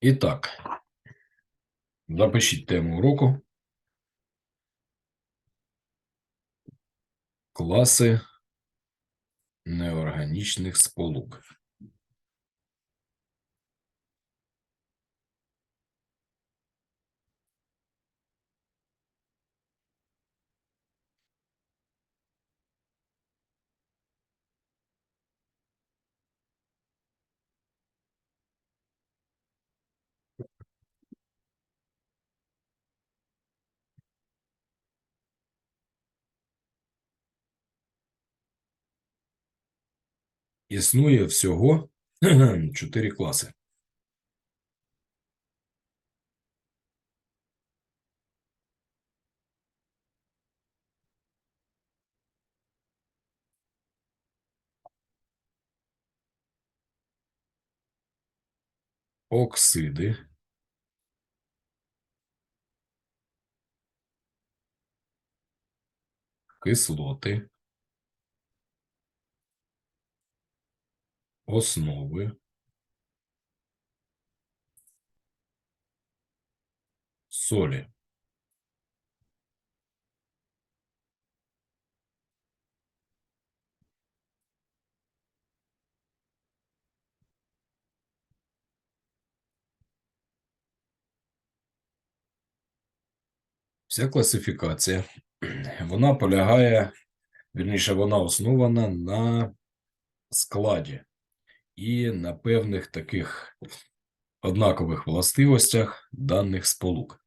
І так, запишіть тему уроку. Класи неорганічних сполук. Існує всього чотири класи. Оксиди, кислоти, основи, солі. Вся класифікація, вона полягає, вірніше, вона основана на складі і на певних таких однакових властивостях даних сполук.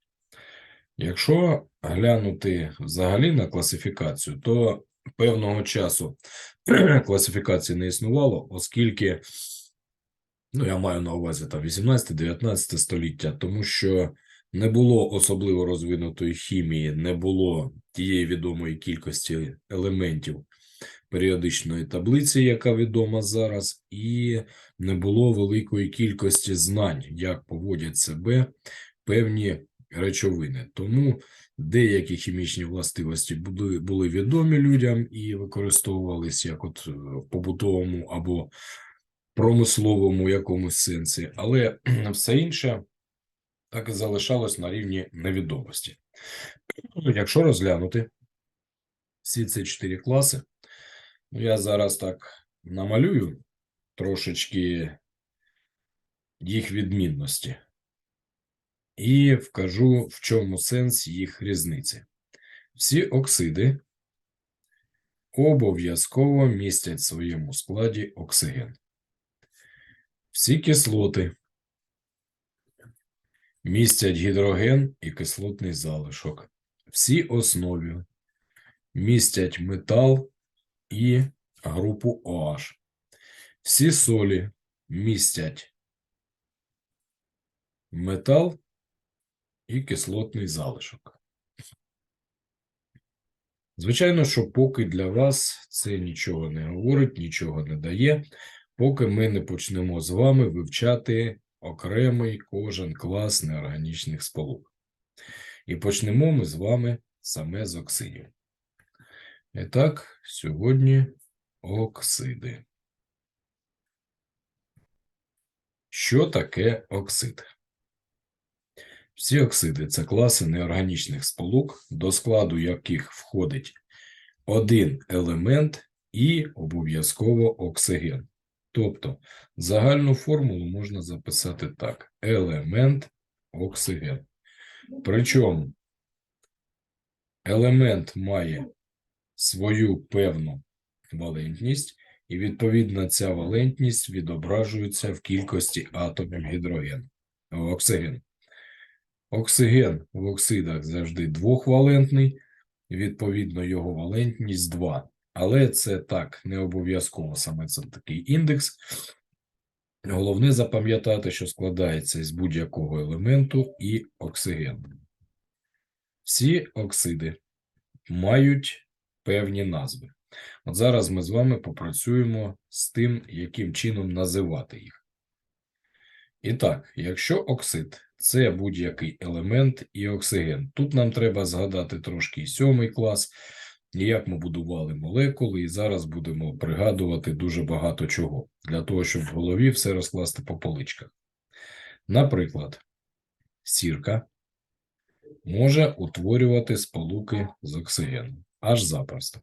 Якщо глянути взагалі на класифікацію, то певного часу класифікації не існувало, оскільки, ну, я маю на увазі там 18-19 століття, тому що не було особливо розвинутої хімії, не було тієї відомої кількості елементів періодичної таблиці, яка відома зараз, і не було великої кількості знань, як поводять себе певні речовини. Тому деякі хімічні властивості були, були відомі людям і використовувалися як от в побутовому або промисловому якомусь сенсі, але все інше так і залишалось на рівні невідомості. Якщо розглянути всі ці чотири класи, я зараз так намалюю трошечки їх відмінності і вкажу, в чому сенс їх різниці. Всі оксиди обов'язково містять в своєму складі оксиген. Всі кислоти містять гідроген і кислотний залишок. Всі основі містять метал і групу OH. Всі солі містять метал і кислотний залишок. Звичайно, що поки для вас це нічого не говорить, нічого не дає, поки ми не почнемо з вами вивчати окремий кожен клас неорганічних сполук. І почнемо ми з вами саме з оксидів. І так, сьогодні оксиди. Що таке оксид? Всі оксиди це класи неорганічних сполук, до складу яких входить один елемент і обов'язково оксиген. Тобто загальну формулу можна записати так: елемент оксиген. Причому елемент має свою певну валентність, і відповідно ця валентність відображується в кількості атомів гідрогену оксиген. Оксиген в оксидах завжди двохвалентний, відповідно, його валентність 2. Але це так не обов'язково саме це такий індекс. Головне запам'ятати, що складається із будь-якого елементу і оксиген. Всі оксиди мають певні назви. От зараз ми з вами попрацюємо з тим, яким чином називати їх. І так, якщо оксид це будь-який елемент і оксиген, тут нам треба згадати трошки сьомий клас, як ми будували молекули, і зараз будемо пригадувати дуже багато чого для того, щоб в голові все розкласти по поличках. Наприклад, сірка може утворювати сполуки з оксигеном аж запросто.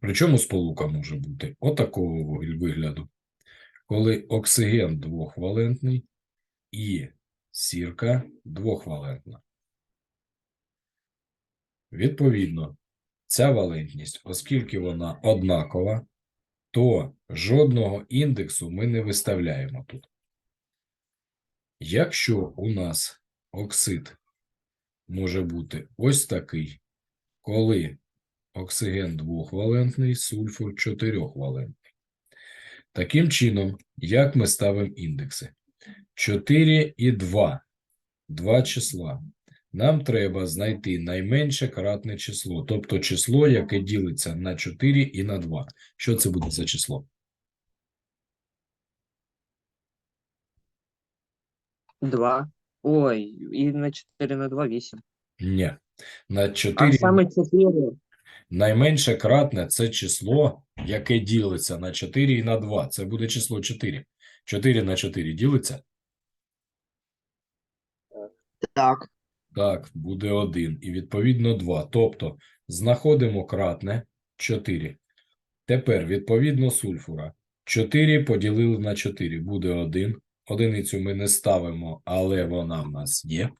Причому сполука може бути отакого вигляду, коли оксиген двохвалентний і сірка двохвалентна. Відповідно, ця валентність, оскільки вона однакова, то жодного індексу ми не виставляємо тут. Якщо у нас оксид може бути ось такий, коли оксиген двохвалентний, сульфур чотирьохвалентний. Таким чином, як ми ставимо індекси? 4 і 2. Два числа. Нам треба знайти найменше кратне число, тобто число, яке ділиться на 4 і на 2. Що це буде за число? Два. Ой, і на 4 на 2 8. Ні. На А саме 4. найменше кратне це число, яке ділиться на 4 і на 2. Це буде число 4. 4 на 4 ділиться? Так. Так, буде 1 і відповідно 2. Тобто знаходимо кратне 4. Тепер відповідно сульфура. 4 поділили на 4 буде 1. Одиницю ми не ставимо, але вона в нас є.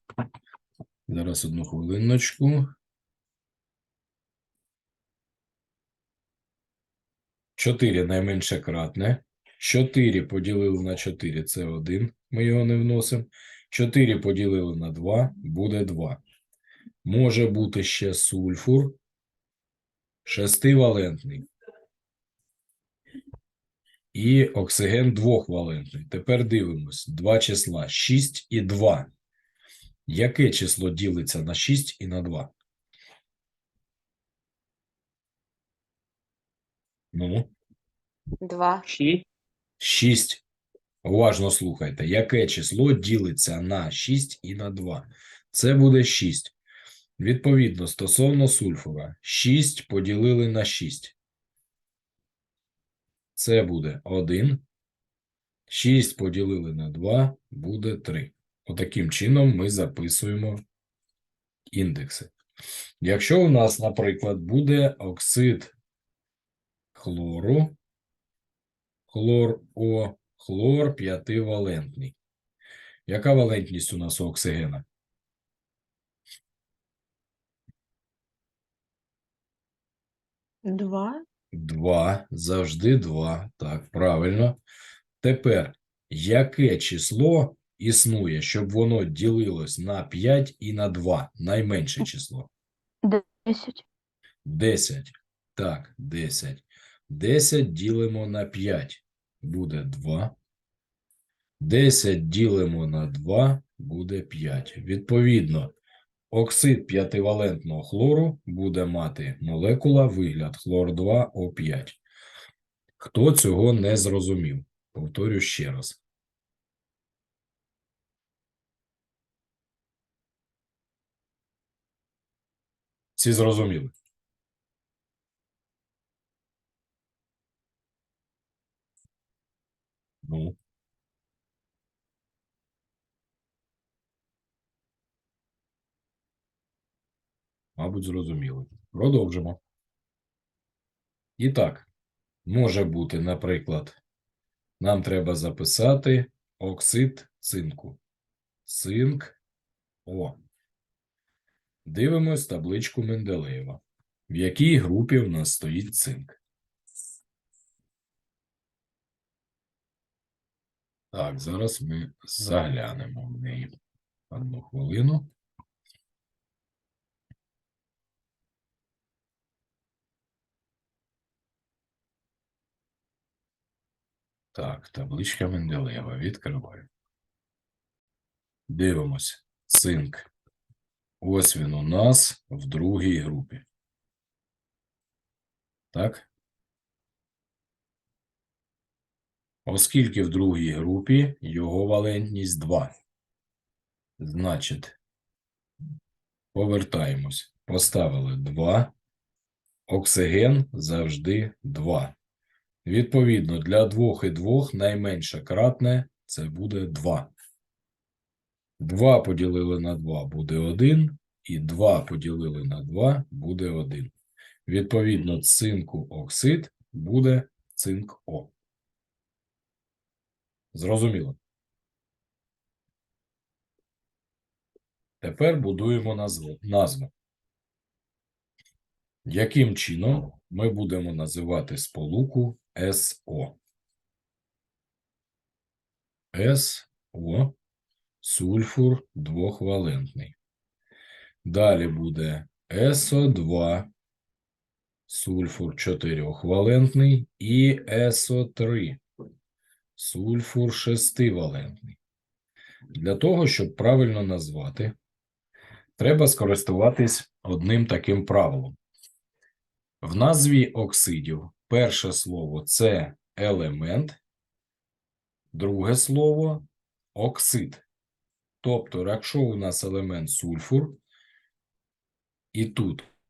Зараз одну хвилиночку. 4 найменше кратне. 4 поділили на 4 – це 1. Ми його не вносимо. 4 поділили на 2 буде 2. Може бути ще сульфур шестивалентний. І оксиген двохвалентний. Тепер дивимось. Два числа 6 і 2. Яке число ділиться на 6 і на 2? Ну, Два. 6. 6. Уважно слухайте. Яке число ділиться на 6 і на 2? Це буде 6. Відповідно, стосовно сульфура, 6 поділили на 6. Це буде 1. 6 поділили на 2 буде 3. Отаким чином ми записуємо індекси. Якщо у нас, наприклад, буде оксид хлору, хлор О, хлор п'ятивалентний. Яка валентність у нас у оксигена? Два. Два, завжди два. Так, правильно. Тепер, яке число існує, щоб воно ділилось на 5 і на 2? Найменше число. Десять. 10. Так, 10. 10 ділимо на 5. Буде 2. 10 ділимо на 2 буде 5. Відповідно, оксид п'ятивалентного хлору буде мати молекула вигляд хлор 2 О5. Хто цього не зрозумів? Повторю ще раз. Всі зрозуміли? Ну. Мабуть, зрозуміли. Продовжимо. І так, може бути, наприклад, нам треба записати оксид цинку. Цинк О. Дивимось табличку Менделеєва. В якій групі в нас стоїть цинк? Так, зараз ми заглянемо в неї. Одну хвилину. Так, табличка Менделеєва. Відкриваю. Дивимось. Цинк. Ось він у нас в другій групі. Так? Оскільки в другій групі його валентність 2. Значить, повертаємось. Поставили 2. Оксиген завжди 2. Відповідно, для двох і двох найменше кратне це буде 2. 2 поділили на 2 буде 1, і 2 поділили на 2 буде 1. Відповідно, цинку оксид буде цинк О. Зрозуміло. Тепер будуємо назву. назву. Яким чином ми будемо називати сполуку СО? СО сульфур двохвалентний. Далі буде СО2 сульфур чотирьохвалентний і СО3 сульфур шестивалентний. Для того, щоб правильно назвати, треба скористуватись одним таким правилом. В назві оксидів перше слово це елемент, друге слово оксид. Тобто, якщо у нас елемент сульфур, і тут